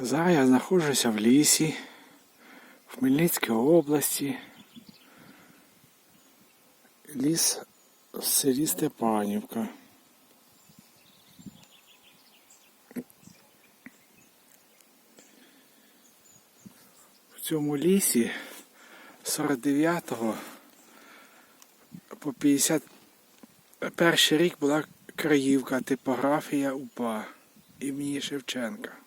Зараз я знаходжуся в лісі в Хмельницькій області. Ліс в селі Степанівка. В цьому лісі з 49-го по 51 рік була краївка типографія УПА імені Шевченка.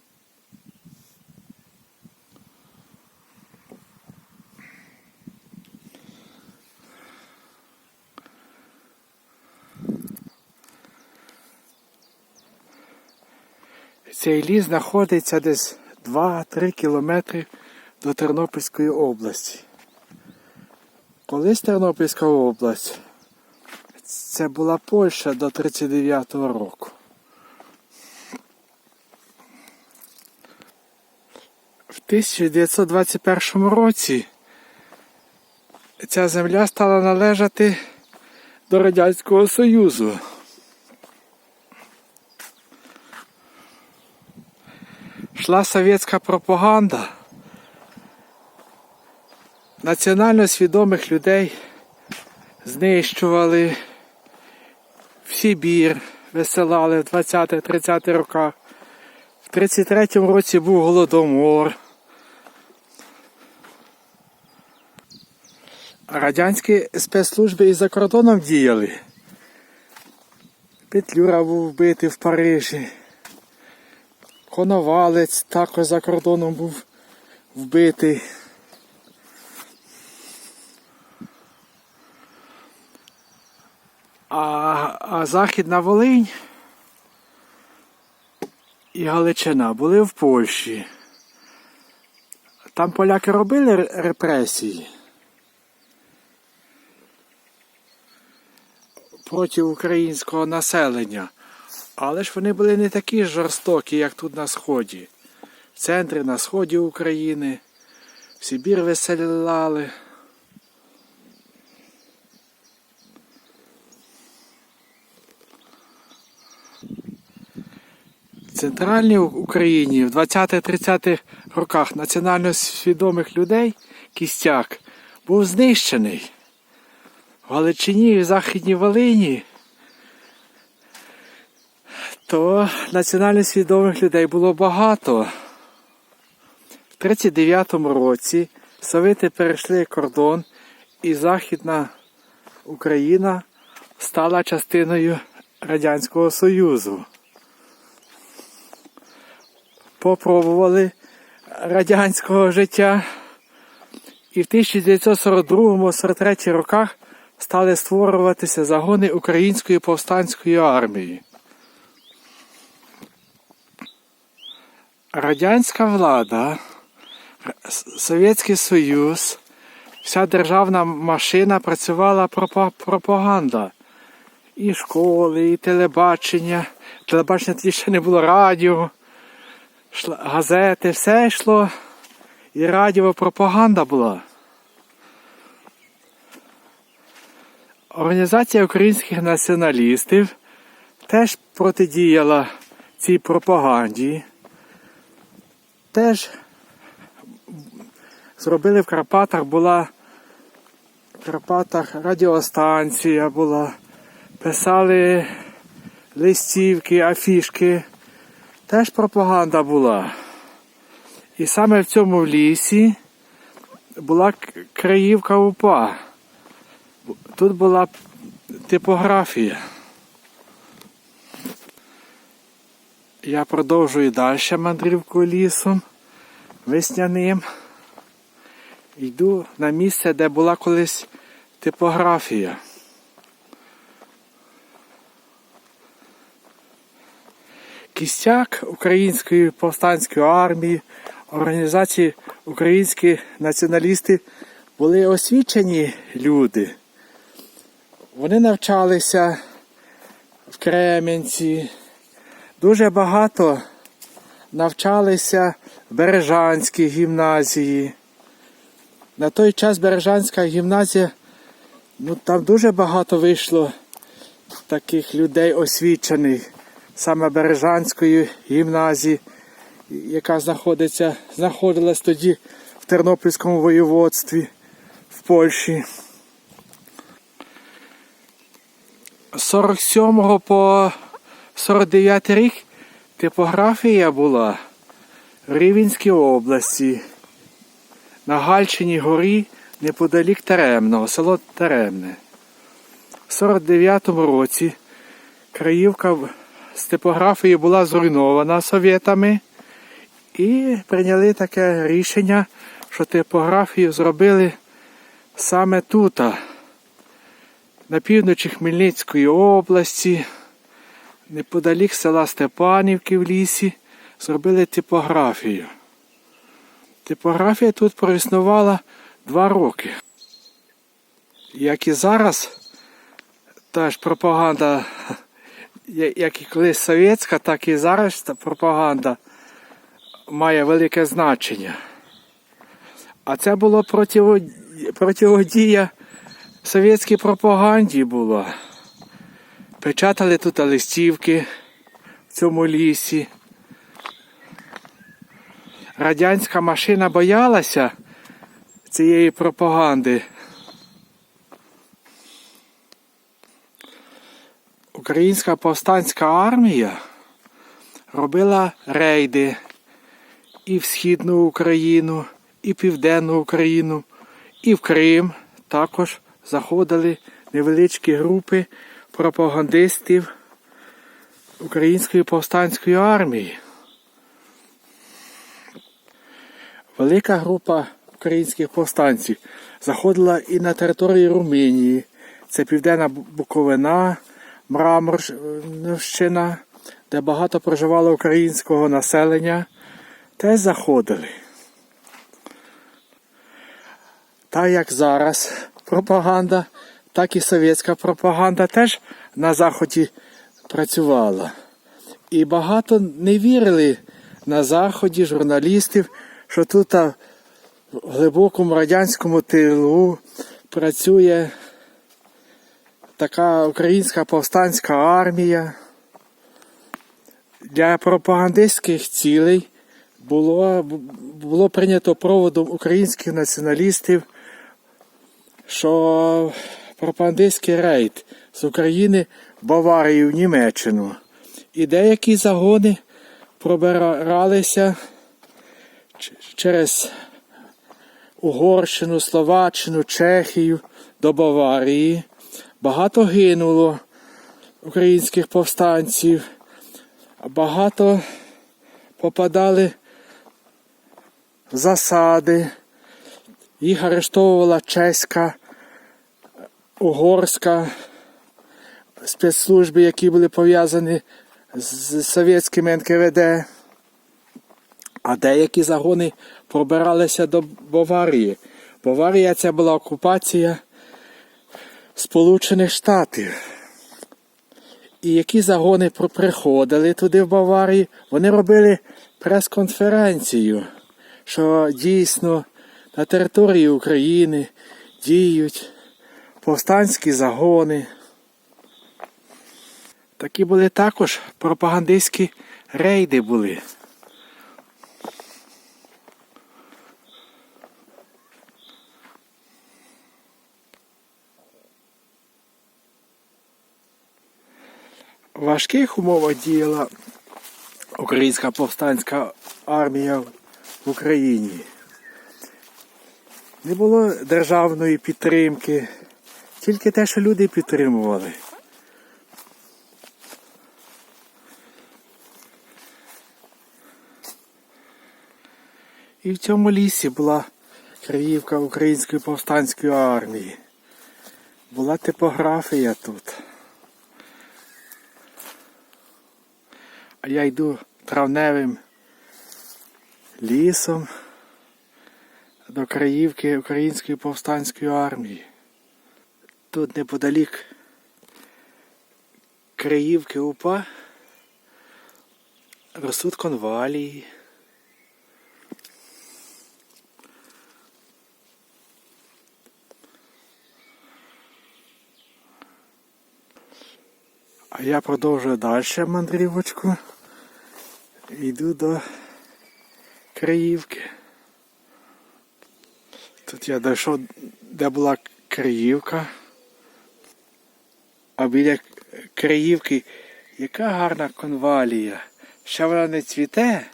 Цей ліс знаходиться десь 2-3 кілометри до Тернопільської області. Колись Тернопільська область це була Польща до 39-го року. В 1921 році ця земля стала належати до Радянського Союзу. Шла совєтська пропаганда. Національно свідомих людей знищували в Сибір, висилали в 20-30 роках. В 33-му році був голодомор. Радянські спецслужби і за кордоном діяли. Петлюра був вбитий в Парижі. Коновалець також за кордоном був вбитий. А, а Західна Волинь і Галичина були в Польщі. Там поляки робили репресії проти українського населення. Але ж вони були не такі жорстокі, як тут на Сході. В центрі, на сході України, в Сибір виселяли. В центральній Україні в 20-30-х роках національно свідомих людей кістяк був знищений. В Галичині і в Західній Волині то національно свідомих людей було багато. В 39-му році Совєти перейшли кордон і Західна Україна стала частиною Радянського Союзу. Попробували радянського життя і в 1942-43 роках стали створюватися загони Української повстанської армії. Радянська влада, Совєтський Союз, вся державна машина працювала пропаганда. І школи, і телебачення. Телебачення тоді ще не було радіо, газети, все йшло. І радіо пропаганда була. Організація українських націоналістів теж протидіяла цій пропаганді теж зробили в Карпатах була в Карпатах радіостанція була, писали листівки, афішки. Теж пропаганда була. І саме в цьому лісі була краївка УПА. Тут була типографія. Я продовжую далі мандрівку лісом весняним. Йду на місце, де була колись типографія. Кістяк Української повстанської армії, організації Українські націоналісти були освічені люди. Вони навчалися в Кременці, Дуже багато навчалися в Бережанській гімназії. На той час Бережанська гімназія, ну там дуже багато вийшло таких людей освічених, саме Бережанської гімназії. яка знаходиться, знаходилась тоді в Тернопільському воєводстві в Польщі. З 47 по 49 рік типографія була в Рівенській області, на Гальчині горі неподалік Теремного, село Теремне. В 49-му році Краївка з типографії була зруйнована совєтами і прийняли таке рішення, що типографію зробили саме тут, на півночі Хмельницької області, неподалік села Степанівки в лісі, зробили типографію. Типографія тут проіснувала два роки. Як і зараз, та ж пропаганда, як і колись совєтська, так і зараз та пропаганда має велике значення. А це було противо- противодія совєтській пропаганді була. Печатали тут листівки в цьому лісі. Радянська машина боялася цієї пропаганди. Українська повстанська армія робила рейди і в Східну Україну, і Південну Україну, і в Крим також заходили невеличкі групи пропагандистів Української повстанської армії. Велика група українських повстанців заходила і на територію Румунії. Це Південна Буковина, Мраморщина, де багато проживало українського населення, теж заходили. Та як зараз пропаганда, так і совєтська пропаганда теж на Заході працювала. І багато не вірили на Заході журналістів, що тут в глибокому радянському тилу працює така українська повстанська армія. Для пропагандистських цілей було, було прийнято проводом українських націоналістів, що пропагандистський рейд з України в Баварію в Німеччину. І деякі загони пробиралися через Угорщину, Словаччину, Чехію до Баварії. Багато гинуло українських повстанців, багато попадали в засади. Їх арештовувала чеська, угорська спецслужби, які були пов'язані з совєтським НКВД. А деякі загони пробиралися до Баварії. Баварія це була окупація Сполучених Штатів. І які загони приходили туди в Баварії, вони робили прес-конференцію, що дійсно на території України діють повстанські загони. Такі були також пропагандистські рейди були. В важких умовах діяла українська повстанська армія в Україні. Не було державної підтримки, тільки те, що люди підтримували. І в цьому лісі була краївка Української повстанської армії. Була типографія тут. А я йду травневим лісом до краївки Української повстанської армії. Тут неподалік краївки УПА ростуть конвалії. А я продовжую далі мандрівочку. Йду до Криївки. Тут я дійшов, де була Криївка. А біля Криївки яка гарна конвалія. Ще вона не цвіте,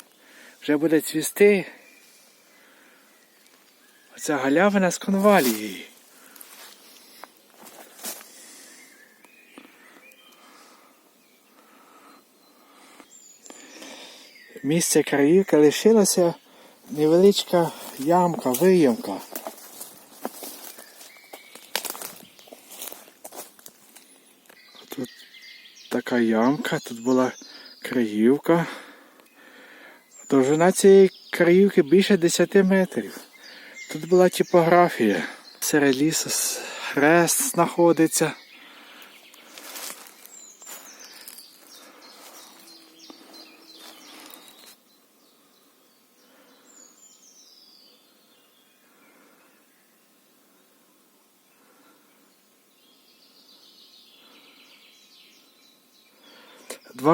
вже буде цвісти. Оця галявина з конвалією. Місце краївки лишилася невеличка ямка, виямка. Тут така ямка, тут була краївка. Довжина цієї краївки більше 10 метрів. Тут була типографія. Серед лісу хрест знаходиться.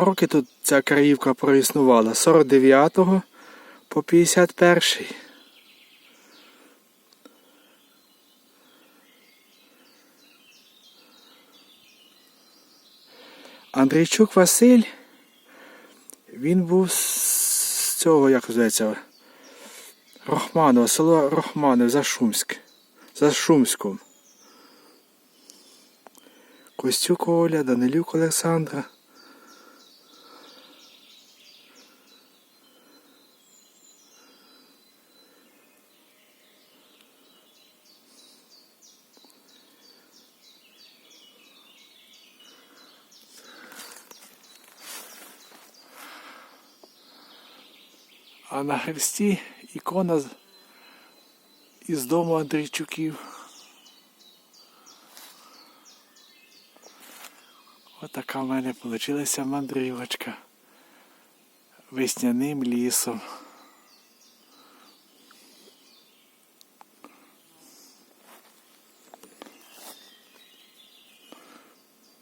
Роки тут ця краївка проіснувала. з 49-го по 51-й. Андрійчук Василь, він був з цього, як зветься, Рохманова, село Рохманов, Зашумськ. Зашумськом. Костюк Оля, Данилюк Олександра. А на хресті ікона із дому Андрійчуків. Отака в мене вийшла мандрівочка весняним лісом.